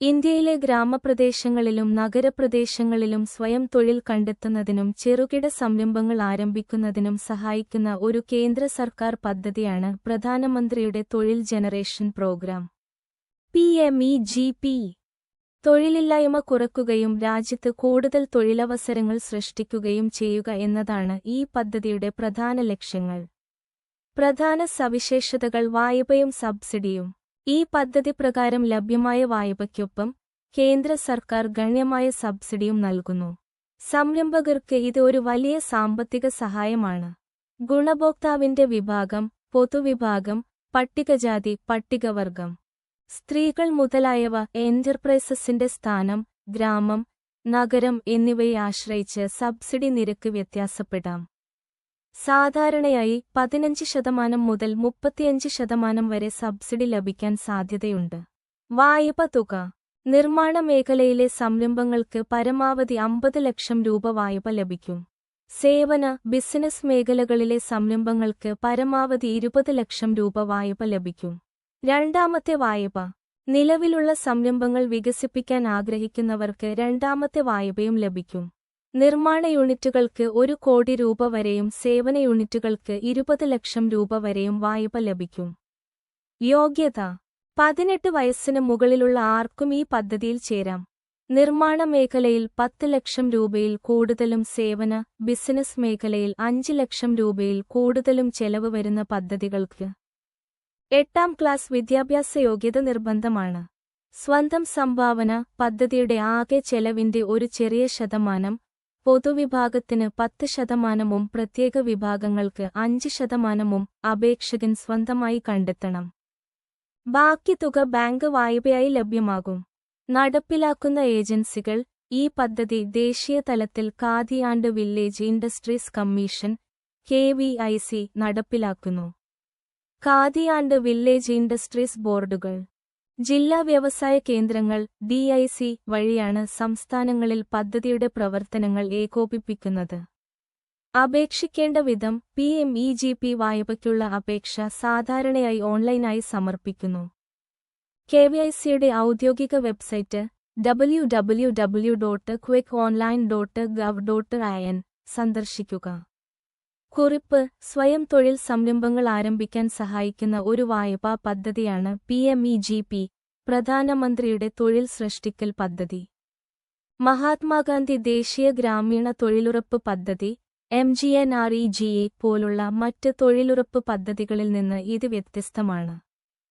ഇന്ത്യയിലെ ഗ്രാമപ്രദേശങ്ങളിലും നഗരപ്രദേശങ്ങളിലും സ്വയം തൊഴിൽ കണ്ടെത്തുന്നതിനും ചെറുകിട സംരംഭങ്ങൾ ആരംഭിക്കുന്നതിനും സഹായിക്കുന്ന ഒരു കേന്ദ്ര സർക്കാർ പദ്ധതിയാണ് പ്രധാനമന്ത്രിയുടെ തൊഴിൽ generation programme. P M E G P. തൊഴിലില്ലായ്മ കുറയ്ക്കുകയും രാജ്യത്ത് കൂടുതൽ തൊഴിലവസരങ്ങൾ സൃഷ്ടിക്കുകയും ചെയ്യുക എന്നതാണ് ഈ പദ്ധതിയുടെ പ്രധാന ലക്ഷ്യങ്ങൾ. പ്രധാന സവിശേഷതകൾ വായ്പയും സബ്സിഡിയും. ഈ പദ്ധതി പ്രകാരം ലഭ്യമായ വായ്പയ്ക്കൊപ്പം കേന്ദ്ര സർക്കാർ ഗണ്യമായ സബ്സിഡിയും നൽകുന്നു. സംരംഭകർക്ക് ഇത് ഒരു വലിയ സാമ്പത്തിക സഹായമാണ്. ഗുണഭോക്താവിന്റെ വിഭാഗം പൊതുവിഭാഗം പട്ടികജാതി പട്ടികവർഗം സ്ത്രീകൾ മുതലായവ എന്റർപ്രൈസസിന്റെ സ്ഥാനം ഗ്രാമം നഗരം എന്നിവയെ ആശ്രയിച്ച് സബ്സിഡി നിരക്ക് വ്യത്യാസപ്പെടാം. സാധാരണയായി പതിനഞ്ച് ശതമാനം മുതൽ മുപ്പത്തിയഞ്ച് ശതമാനം വരെ സബ്സിഡി ലഭിക്കാൻ സാധ്യതയുണ്ട്. വായ്പ തുക. നിർമ്മാണ മേഖലയിലെ സംരംഭങ്ങൾക്ക് പരമാവധി അമ്പത് ലക്ഷം രൂപ വായ്പ ലഭിക്കും. സേവന ബിസിനസ് മേഖലകളിലെ സംരംഭങ്ങൾക്ക് പരമാവധി ഇരുപത് ലക്ഷം രൂപ വായ്പ ലഭിക്കും. രണ്ടാമത്തെ വായ്പ. നിലവിലുള്ള സംരംഭങ്ങൾ വികസിപ്പിക്കാൻ ആഗ്രഹിക്കുന്നവർക്ക് രണ്ടാമത്തെ വായ്പയും ലഭിക്കും. നിർമ്മാണ യൂണിറ്റുകൾക്ക് ഒരു കോടി രൂപ വരെയും സേവന യൂണിറ്റുകൾക്ക് ഇരുപത് ലക്ഷം രൂപ വരെയും വായ്പ ലഭിക്കും. യോഗ്യത. പതിനെട്ട് വയസ്സിന് മുകളിലുള്ള ആർക്കും ഈ പദ്ധതിയിൽ ചേരാം. നിർമ്മാണ മേഖലയിൽ പത്ത് ലക്ഷം രൂപയിൽ കൂടുതലും സേവന ബിസിനസ് മേഖലയിൽ അഞ്ച് ലക്ഷം രൂപയിൽ കൂടുതലും ചെലവ് വരുന്ന പദ്ധതികൾക്ക് എട്ടാം ക്ലാസ് വിദ്യാഭ്യാസ യോഗ്യത നിർബന്ധമാണ്. സ്വന്തം സംഭാവന പദ്ധതിയുടെ ആകെ ചെലവിന്റെ ഒരു ചെറിയ ശതമാനം പൊതുവിഭാഗത്തിന് പത്ത് ശതമാനവും പ്രത്യേക വിഭാഗങ്ങൾക്ക് അഞ്ച് ശതമാനവും അപേക്ഷകൻ സ്വന്തമായി കണ്ടെത്തണം. ബാക്കി തുക ബാങ്ക് വായ്പയായി ലഭ്യമാകും. നടപ്പിലാക്കുന്ന ഏജൻസികൾ ഈ പദ്ധതി ദേശീയ തലത്തിൽ കാദിയാണ്ട് വില്ലേജ് ഇൻഡസ്ട്രീസ് കമ്മീഷൻ കെ നടപ്പിലാക്കുന്നു. കാദിയാണ്ട് വില്ലേജ് ഇൻഡസ്ട്രീസ് ബോർഡുകൾ ജില്ലാ വ്യവസായ കേന്ദ്രങ്ങൾ ഡിഐസി വഴിയാണ് സംസ്ഥാനങ്ങളിൽ പദ്ധതിയുടെ പ്രവർത്തനങ്ങൾ ഏകോപിപ്പിക്കുന്നത്. അപേക്ഷിക്കേണ്ട വിധം P M E G P വായ്പയ്ക്കുള്ള അപേക്ഷ സാധാരണയായി ഓൺലൈനായി സമർപ്പിക്കുന്നു. കെ കെവിഐസിയുടെ ഔദ്യോഗിക website W W W dot quick online dot gov dot I സന്ദർശിക്കുക. കുറിപ്പ് സ്വയം തൊഴിൽ സംരംഭങ്ങൾ ആരംഭിക്കാൻ സഹായിക്കുന്ന ഒരു വായ്പാ പദ്ധതിയാണ് P M E G P പ്രധാനമന്ത്രിയുടെ തൊഴിൽ സൃഷ്ടിക്കൽ പദ്ധതി. മഹാത്മാഗാന്ധി ദേശീയ ഗ്രാമീണ തൊഴിലുറപ്പ് പദ്ധതി M G N R E G A പോലുള്ള മറ്റ് തൊഴിലുറപ്പ് പദ്ധതികളിൽ നിന്ന് ഇത് വ്യത്യസ്തമാണ്.